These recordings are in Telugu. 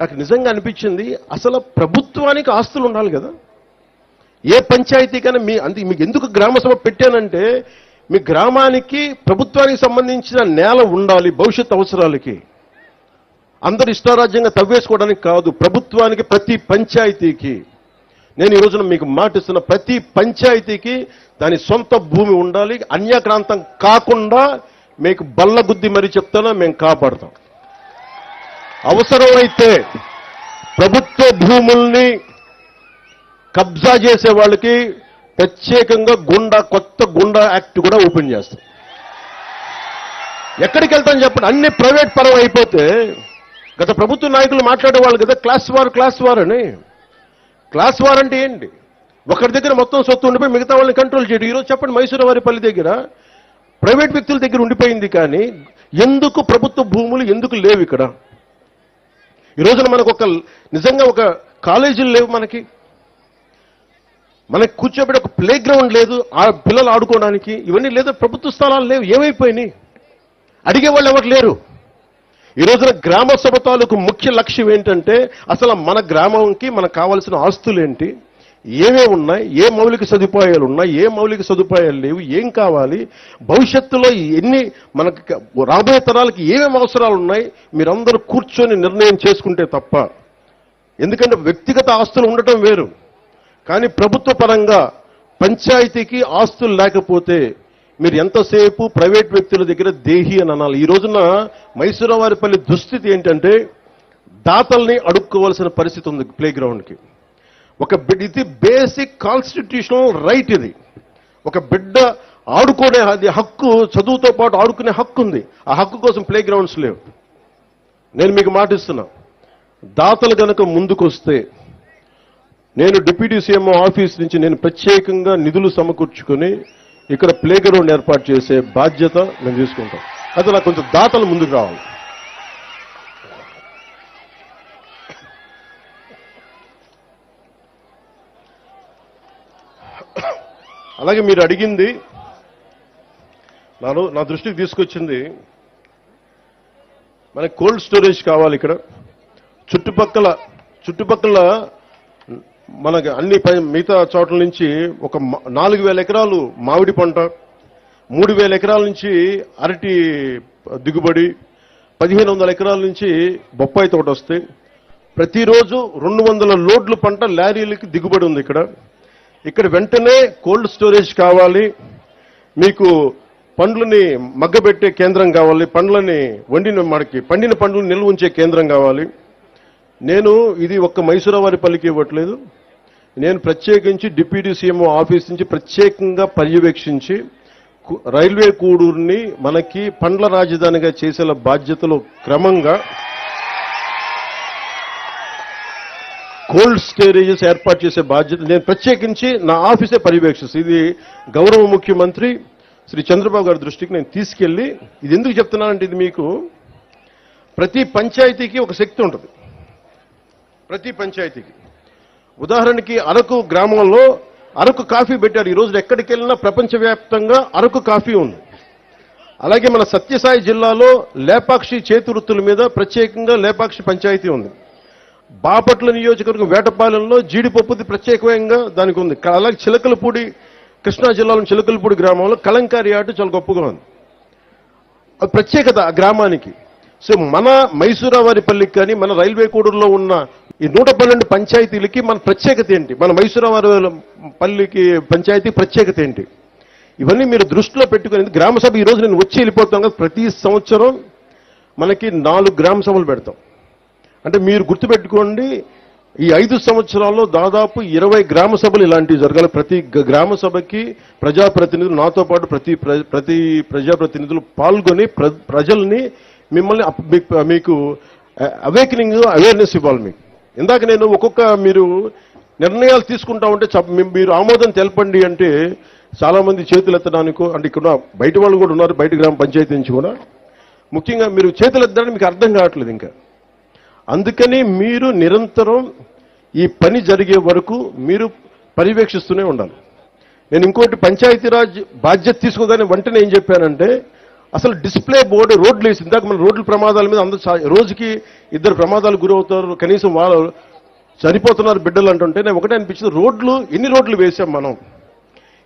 నాకు నిజంగా అనిపించింది అసలు ప్రభుత్వానికి ఆస్తులు ఉండాలి కదా. ఏ పంచాయతీకైనా మీ అంటే మీకు ఎందుకు గ్రామ సభ పెట్టానంటే మీ గ్రామానికి ప్రభుత్వానికి సంబంధించిన నేల ఉండాలి భవిష్యత్ అవసరాలకి. అందరు ఇష్టారాజ్యంగా తవ్వేసుకోవడానికి కాదు ప్రభుత్వానికి ప్రతి పంచాయతీకి. నేను ఈ రోజున మీకు మాటిస్తున్న ప్రతి పంచాయతీకి దాని సొంత భూమి ఉండాలి అన్యాక్రాంతం కాకుండా మీకు బల్లగుద్ది మరి చెప్తానో మేము కాపాడుతాం. అవసరమైతే ప్రభుత్వ భూముల్ని కబ్జా చేసే వాళ్ళకి ప్రత్యేకంగా గుండా కొత్త గుండా యాక్ట్ కూడా ఓపెన్ చేస్తాం. ఎక్కడికి వెళ్తాం చెప్పండి? అన్ని ప్రైవేట్ పరం అయిపోతే గత ప్రభుత్వ నాయకులు మాట్లాడేవాళ్ళు కదా క్లాస్ వార్ క్లాస్ వార్ అని. క్లాస్ వార్ అంటే ఏంటి? ఒకరి దగ్గర మొత్తం సొత్తు ఉండిపోయి మిగతా వాళ్ళని కంట్రోల్ చేయడం. ఈరోజు చెప్పండి మైసూరు వారి పల్లి దగ్గర ప్రైవేట్ వ్యక్తుల దగ్గర ఉండిపోయింది కానీ ఎందుకు ప్రభుత్వ భూములు ఎందుకు లేవు ఇక్కడ? ఈ రోజున మనకు ఒక నిజంగా ఒక కాలేజీలు లేవు మనకి. మనకి కూర్చోబెట్టి ఒక ప్లే గ్రౌండ్ లేదు ఆ పిల్లలు ఆడుకోవడానికి. ఇవన్నీ లేదు ప్రభుత్వ స్థలాలు లేవు ఏమైపోయినాయి? అడిగే వాళ్ళు ఎవరు లేరు. ఈ రోజున గ్రామ సభ తాలూకు ముఖ్య లక్ష్యం ఏంటంటే అసలు మన గ్రామంకి మనకు కావాల్సిన ఆస్తులు ఏంటి? ఏమేమి ఉన్నాయి ఏ మౌలిక సదుపాయాలు ఉన్నాయి ఏ మౌలిక సదుపాయాలు లేవు ఏం కావాలి భవిష్యత్తులో ఎన్ని మనకు రాబోయే తరాలకి ఏమేమి అవసరాలు ఉన్నాయి మీరందరూ కూర్చొని నిర్ణయం చేసుకుంటే తప్ప. ఎందుకంటే వ్యక్తిగత ఆస్తులు ఉండటం వేరు. కానీ ప్రభుత్వ పరంగా పంచాయతీకి ఆస్తులు లేకపోతే మీరు ఎంతసేపు ప్రైవేట్ వ్యక్తుల దగ్గర దేహి అని అనాలి. ఈ రోజున మైసూరవారిపల్లి దుస్థితి ఏంటంటే దాతల్ని అడుక్కోవాల్సిన పరిస్థితి ఉంది ప్లేగ్రౌండ్కి. ఒక బిడ్డ ఇది బేసిక్ కాన్స్టిట్యూషనల్ రైట్ ఇది. ఒక బిడ్డ ఆడుకునే అది హక్కు చదువుతో పాటు ఆడుకునే హక్కు ఉంది. ఆ హక్కు కోసం ప్లే గ్రౌండ్స్ లేవు. నేను మీకు మాటిస్తున్నా దాతలు గనక ముందుకొస్తే నేను డిప్యూటీ సీఎం ఆఫీస్ నుంచి నేను ప్రత్యేకంగా నిధులు సమకూర్చుకొని ఇక్కడ ప్లే గ్రౌండ్ ఏర్పాటు చేసే బాధ్యత మేము తీసుకుంటాం అయితే నాకు కొంచెం దాతలు ముందుకు రావాలి. అలాగే మీరు అడిగింది నాలో నా దృష్టికి తీసుకొచ్చింది మనకి కోల్డ్ స్టోరేజ్ కావాలి ఇక్కడ. చుట్టుపక్కల చుట్టుపక్కల మనకి అన్ని పై- మిగతా చోట్ల నుంచి ఒక నాలుగు వేల ఎకరాలు మామిడి పంట మూడు వేల ఎకరాల నుంచి అరటి దిగుబడి పదిహేను వందల ఎకరాల నుంచి బొప్పాయి తోట వస్తాయి. ప్రతిరోజు రెండు వందల లోడ్లు పంట లారీలకి దిగుబడి ఉంది ఇక్కడ. ఇక్కడ వెంటనే కోల్డ్ స్టోరేజ్ కావాలి మీకు పండ్లని మగ్గబెట్టే కేంద్రం కావాలి పండ్లని వండిన మనకి పండిన పండ్లను నిల్వ ఉంచే కేంద్రం కావాలి. నేను ఇది ఒక్క మైసూరావారిపల్లికి ఇవ్వట్లేదు. నేను ప్రత్యేకించి డిప్యూటీ సీఎంఓ ఆఫీస్ నుంచి ప్రత్యేకంగా పర్యవేక్షించి రైల్వే కూడూరుని మనకి పండ్ల రాజధానిగా చేసేలా బాధ్యతలు క్రమంగా కోల్డ్ స్టోరేజెస్ ఏర్పాటు చేసే బాధ్యత నేను ప్రత్యేకించి నా ఆఫీసే పర్యవేక్షిస్తాను ఇది గౌరవ ముఖ్యమంత్రి శ్రీ చంద్రబాబు గారి దృష్టికి నేను తీసుకెళ్ళి ఇది ఎందుకు చెప్తున్నానంటే ఇది మీకు ప్రతి పంచాయతీకి ఒక శక్తి ఉంటుంది. ప్రతి పంచాయతీకి. ఉదాహరణకి అరకు గ్రామంలో అరకు కాఫీ పెట్టారు. ఈ రోజు ఎక్కడికి వెళ్ళినా ప్రపంచవ్యాప్తంగా అరకు కాఫీ ఉంది. అలాగే మన సత్యసాయి జిల్లాలో లేపాక్షి చేతివృత్తుల మీద ప్రత్యేకంగా లేపాక్షి పంచాయతీ ఉంది. బాపట్ల నియోజకవర్గం వేటపాలెంలో జీడిపప్పుది ప్రత్యేకంగా దానికి ఉంది. క- అలాగే చిలకలపూడి కృష్ణా జిల్లాలో చిలకలపూడి గ్రామంలో కలంకారి ఆట చాలా గొప్పగా ఉంది. అది ప్రత్యేకత ఆ గ్రామానికి. సో మన మైసూరావారిపల్లికి కానీ మన రైల్వే కోడూరులో ఉన్న ఈ నూట పన్నెండు పంచాయతీలకి మన ప్రత్యేకత ఏంటి? మన మైసూరావారి పల్లికి పంచాయతీ ప్రత్యేకత ఏంటి? ఇవన్నీ మీరు దృష్టిలో పెట్టుకుని గ్రామ సభ ఈ రోజు నేను వచ్చి వెళ్ళిపోతాం కదా ప్రతి సంవత్సరం మనకి నాలుగు గ్రామ సభలు పెడతాం. అంటే మీరు గుర్తుపెట్టుకోండి ఈ ఐదు సంవత్సరాల్లో దాదాపు ఇరవై గ్రామ సభలు ఇలాంటివి జరగాలి. ప్రతి గ్రామ సభకి ప్రజాప్రతినిధులు నాతో పాటు ప్రతి ప్ర- ప్రతి ప్రజాప్రతినిధులు పాల్గొని ప్ర- ప్రజల్ని మిమ్మల్ని మీకు అవేకనింగ్ అవేర్నెస్ ఇవ్వాలి మీకు. ఇందాక నేను ఒక్కొక్క మీరు నిర్ణయాలు తీసుకుంటా ఉంటే చ- మీరు ఆమోదం తెలపండి అంటే చాలామంది చేతులు ఎత్తడానికో అంటే ఇక్కడ బయట వాళ్ళు కూడా ఉన్నారు బయట గ్రామ పంచాయతీ నుంచి కూడా. ముఖ్యంగా మీరు చేతులు ఎత్తడానికి మీకు అర్థం కావట్లేదు ఇంకా. అందుకని మీరు నిరంతరం ఈ పని జరిగే వరకు మీరు పర్యవేక్షిస్తూనే ఉండాలి. నేను ఇంకోటి పంచాయతీరాజ్ బాధ్యత తీసుకోగానే వెంటనే ఏం చెప్పానంటే అసలు డిస్ప్లే బోర్డు రోడ్లు వేసి ఇందాక మన రోడ్ల ప్రమాదాల మీద అందరూ రోజుకి ఇద్దరు ప్రమాదాలు గురవుతారు కనీసం వాళ్ళు చనిపోతున్నారు బిడ్డలు అంటుంటే నేను ఒకటే అనిపించింది. రోడ్లు ఎన్ని రోడ్లు వేసాం మనం?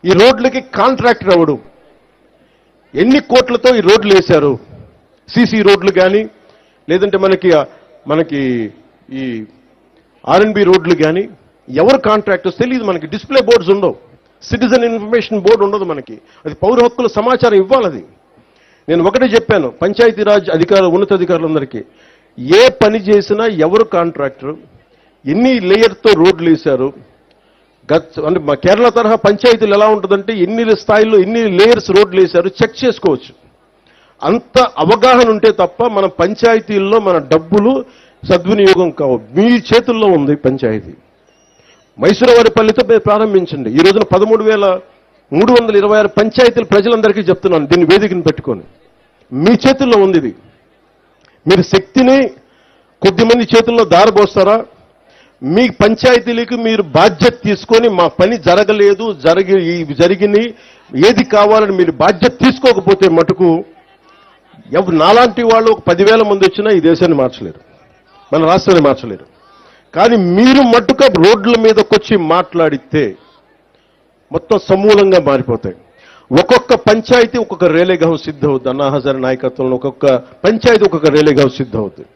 ఈ రోడ్లకి కాంట్రాక్టర్ అవ్వడు ఎన్ని కోట్లతో ఈ రోడ్లు వేశారు? సీసీ రోడ్లు కానీ లేదంటే మనకి మనకి ఈ ఆర్ఎన్బి రోడ్లు కానీ ఎవరు కాంట్రాక్టర్స్ తెలియదు మనకి. డిస్ప్లే బోర్డ్స్ ఉండవు. సిటిజన్ ఇన్ఫర్మేషన్ బోర్డు ఉండదు మనకి. అది పౌర హక్కుల సమాచారం ఇవ్వాలది. నేను ఒకటే చెప్పాను పంచాయతీరాజ్ అధికారులు ఉన్నతాధికారులందరికీ. ఏ పని చేసినా ఎవరు కాంట్రాక్టర్ ఎన్ని లేయర్తో రోడ్లు వేశారు? గత అంటే మా కేరళ తరహా పంచాయతీలు ఎలా ఉంటుందంటే ఎన్ని స్థాయిలో ఎన్ని లేయర్స్ రోడ్లు వేశారు? చెక్ చేసుకోవచ్చు. అంత అవగాహన ఉంటే తప్ప మన పంచాయతీల్లో మన డబ్బులు సద్వినియోగం కావు. మీ చేతుల్లో ఉంది పంచాయతీ. మైసూరవారిపల్లితో మీరు ప్రారంభించండి. ఈ రోజున పదమూడు వేల మూడు వందల ఇరవై ఆరు పంచాయతీలు ప్రజలందరికీ చెప్తున్నాను. దీన్ని వేదికను పెట్టుకొని. మీ చేతుల్లో ఉంది ఇది. మీరు శక్తిని కొద్దిమంది చేతుల్లో దారబోస్తారా మీ పంచాయతీలకు మీరు బాధ్యత తీసుకొని మా పని జరగలేదు జరిగి ఈ జరిగినాయి ఏది కావాలని మీరు బాధ్యత తీసుకోకపోతే మటుకు ఎవరు నాలాంటి వాళ్ళు ఒక పదివేల మంది వచ్చినా ఈ దేశాన్ని మార్చలేరు. మన రాష్ట్రాన్ని మార్చలేరు. కానీ మీరు మట్టుక రోడ్ల మీదకొచ్చి మాట్లాడితే మొత్తం సమూలంగా మారిపోతాయి. ఒక్కొక్క పంచాయతీ ఒక్కొక్క రేలేగాం సిద్ధ అవుతుంది అన్నా నాయకత్వంలో ఒక్కొక్క పంచాయతీ ఒక్కొక్క రేలేగాం సిద్ధ అవుతుంది